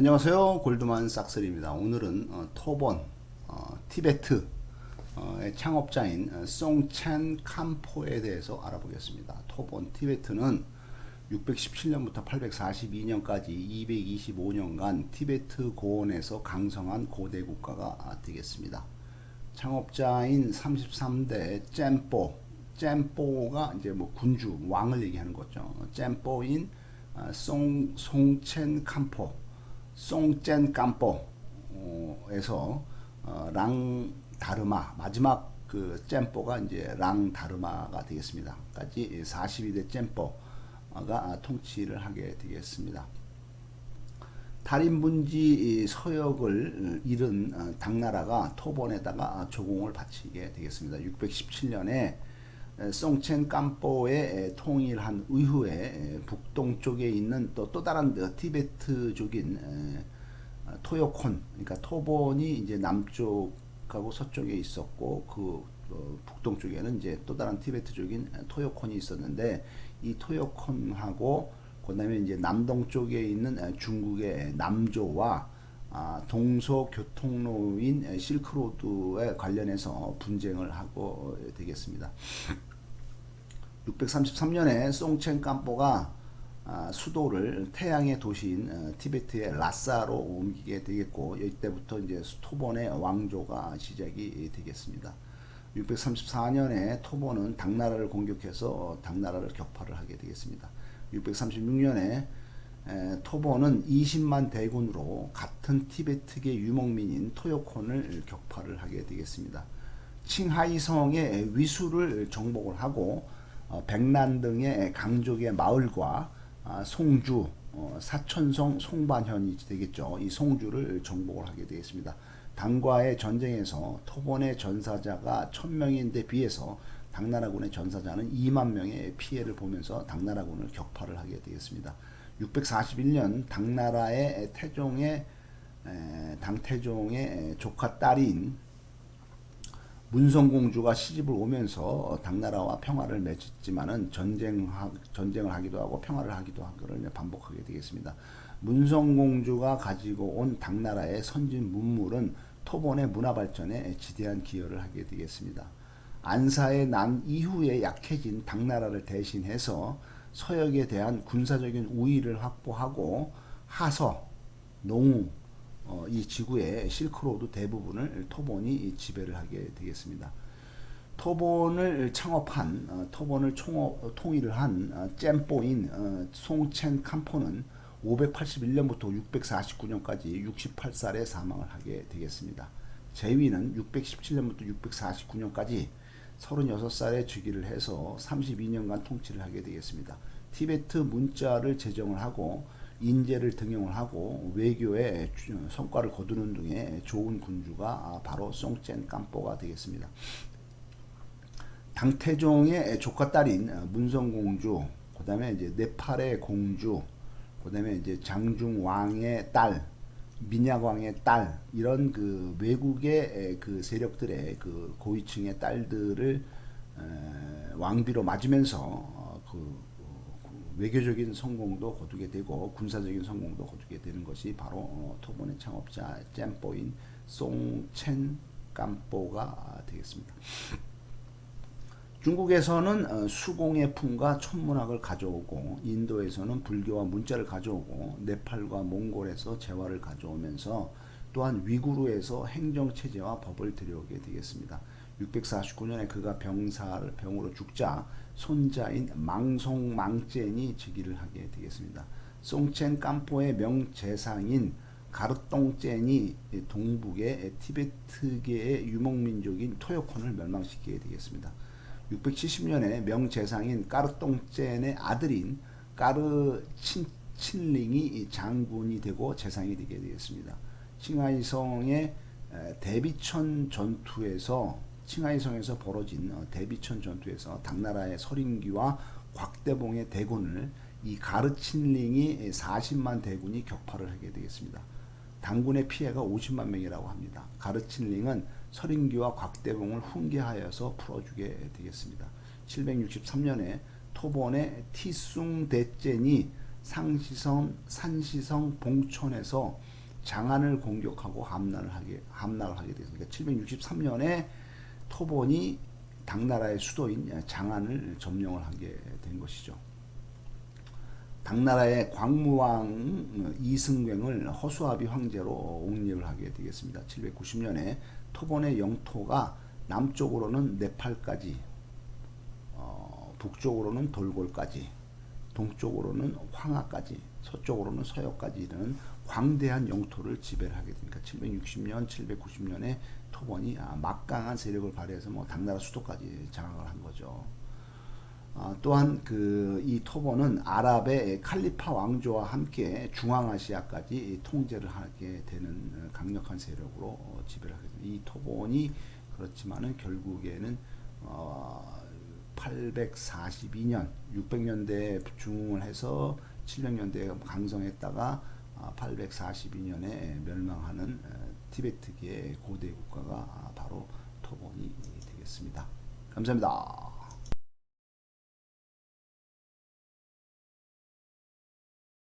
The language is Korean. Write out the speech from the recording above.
안녕하세요. 골드만 싹스리입니다. 오늘은 어, 토본 어, 티베트 의 창업자인 어, 송첸 캄포에 대해서 알아보겠습니다. 토본 티베트는 617년부터 842년까지 225년간 티베트 고원에서 강성한 고대 국가가 되겠습니다. 창업자인 33대 잼뽀. 잼뽀가 이제 뭐 군주 왕을 얘기하는 거죠. 잼뽀인 아, 송 송첸 캄포 송첸 캄포에서 어, 랑 다르마 마지막 그 잼뽀가 이제 랑 다르마가 되겠습니다. 까지 42대 잼뽀가 통치를 하게 되겠습니다. 달인분지 서역을 잃은 어, 당나라가 토본에다가 조공을 바치게 되겠습니다. 617년에 송첸 깜포에 통일한 이후에 북동쪽에 있는 또, 또 다른 그 티베트족인 어, 토요콘, 그러니까 토본이 이제 남쪽하고 서쪽에 있었고 그 어, 북동쪽에는 이제 또 다른 티베트족인 토요콘이 있었는데 이 토요콘하고 그다음에 이제 남동쪽에 있는 중국의 남조와 아, 동서 교통로인 실크로드에 관련해서 분쟁을 하고 되겠습니다. 633년에 송첸 깜포가 아, 수도를 태양의 도시인 어, 티베트의 라사로 옮기게 되겠고 이때부터 이제 토본의 왕조가 시작이 되겠습니다. 634년에 토본은 당나라를 공격해서 당나라를 격파를 하게 되겠습니다. 636년에 에, 토본은 20만 대군으로 같은 티베트계 유목민인 토요콘을 격파를 하게 되겠습니다. 칭하이성의 위수를 정복을 하고 어, 백난 등의 강족의 마을과 아, 송주, 어, 사천성, 송반현이 되겠죠. 이 송주를 정복을 하게 되겠습니다. 당과의 전쟁에서 토본의 전사자가 1000명인데 비해서 당나라군의 전사자는 2만 명의 피해를 보면서 당나라군을 격파를 하게 되겠습니다. 641년 당나라의 태종의 에, 당태종의 조카 딸인 문성공주가 시집을 오면서 당나라와 평화를 맺었지만은 전쟁 전쟁을 하기도 하고 평화를 하기도 하기를 반복하게 되겠습니다. 문성공주가 가지고 온 당나라의 선진 문물은 토본의 문화 발전에 지대한 기여를 하게 되겠습니다. 안사의 난 이후에 약해진 당나라를 대신해서 서역에 대한 군사적인 우위를 확보하고 하서, 농우, 어, 이 지구의 실크로드 대부분을 토본이 지배를 하게 되겠습니다. 토본을 창업한 어, 토본을 총업, 어, 통일을 한 어, 잼뽀인 어, 송첸 캄포는 581년부터 649년까지 68살에 사망을 하게 되겠습니다. 제위는 617년부터 649년까지 36살에 즉위를 해서 32년간 통치를 하게 되겠습니다. 티베트 문자를 제정을 하고 인재를 등용을 하고 외교에 성과를 거두는 등의 좋은 군주가 바로 송첸 깜뽀가 되겠습니다. 당태종의 조카 딸인 문성공주, 그 다음에 이제 네팔의 공주, 그 다음에 이제 장중왕의 딸, 민약왕의 딸, 이런 그 외국의 그 세력들의 그 고위층의 딸들을 왕비로 맞으면서 그 외교적인 성공도 거두게 되고 군사적인 성공도 거두게 되는 것이 바로 어, 토본의 창업자 잼뽀인 송첸 깜뽀가 되겠습니다. 중국에서는 어, 수공의 품과 천문학을 가져오고 인도에서는 불교와 문자를 가져오고 네팔과 몽골에서 재화를 가져오면서 또한 위구르에서 행정체제와 법을 들여오게 되겠습니다. 649년에 그가 병사를 병으로 죽자 손자인 망송 망젠이 즉위를 하게 되겠습니다. 송첸 깜포의 명재상인 가르똥젠이 동북의 티베트계의 유목민족인 토요콘을 멸망시키게 되겠습니다. 670년에 명재상인 까르똥젠의 아들인 까르 친, 친링이 장군이 되고 재상이 되게 되겠습니다. 칭하이성의 대비천 전투에서 칭하이성에서 벌어진 어, 대비천 전투에서 당나라의 서린기와 곽대봉의 대군을 이 가르친링이 40만 대군이 격파를 하게 되겠습니다. 당군의 피해가 50만 명이라고 합니다. 가르친링은 서린기와 곽대봉을 훈계하여서 풀어주게 되겠습니다. 763년에 토본의 티숭대젠이 상시성, 산시성, 봉천에서 장안을 공격하고 함락을 하게 함락을 하게 됐습니다. 763년에 토본이 당나라의 수도인 장안을 점령을 하게 된 것이죠. 당나라의 광무왕 이승광을 허수아비 황제로 옹립을 하게 되겠습니다. 790년에 토본의 영토가 남쪽으로는 네팔까지, 어, 북쪽으로는 돌골까지, 동쪽으로는 황하까지, 서쪽으로는 서역까지 이르는 광대한 영토를 지배를 하게 됩니다. 760년, 790년에 토본이 아, 막강한 세력을 발휘해서 뭐 당나라 수도까지 장악을 한 거죠. 아, 또한 그 이 토본은 아랍의 칼리파 왕조와 함께 중앙아시아까지 통제를 하게 되는 어, 강력한 세력으로 어, 지배를 하게 됩니다. 이 토본이 그렇지만은 결국에는 어, 842년 600년대에 중흥을 해서 700년대에 강성했다가 아, 842년에 멸망하는 어, 티베트계의 고대 국가가 아, 바로 토본이 되겠습니다. 감사합니다.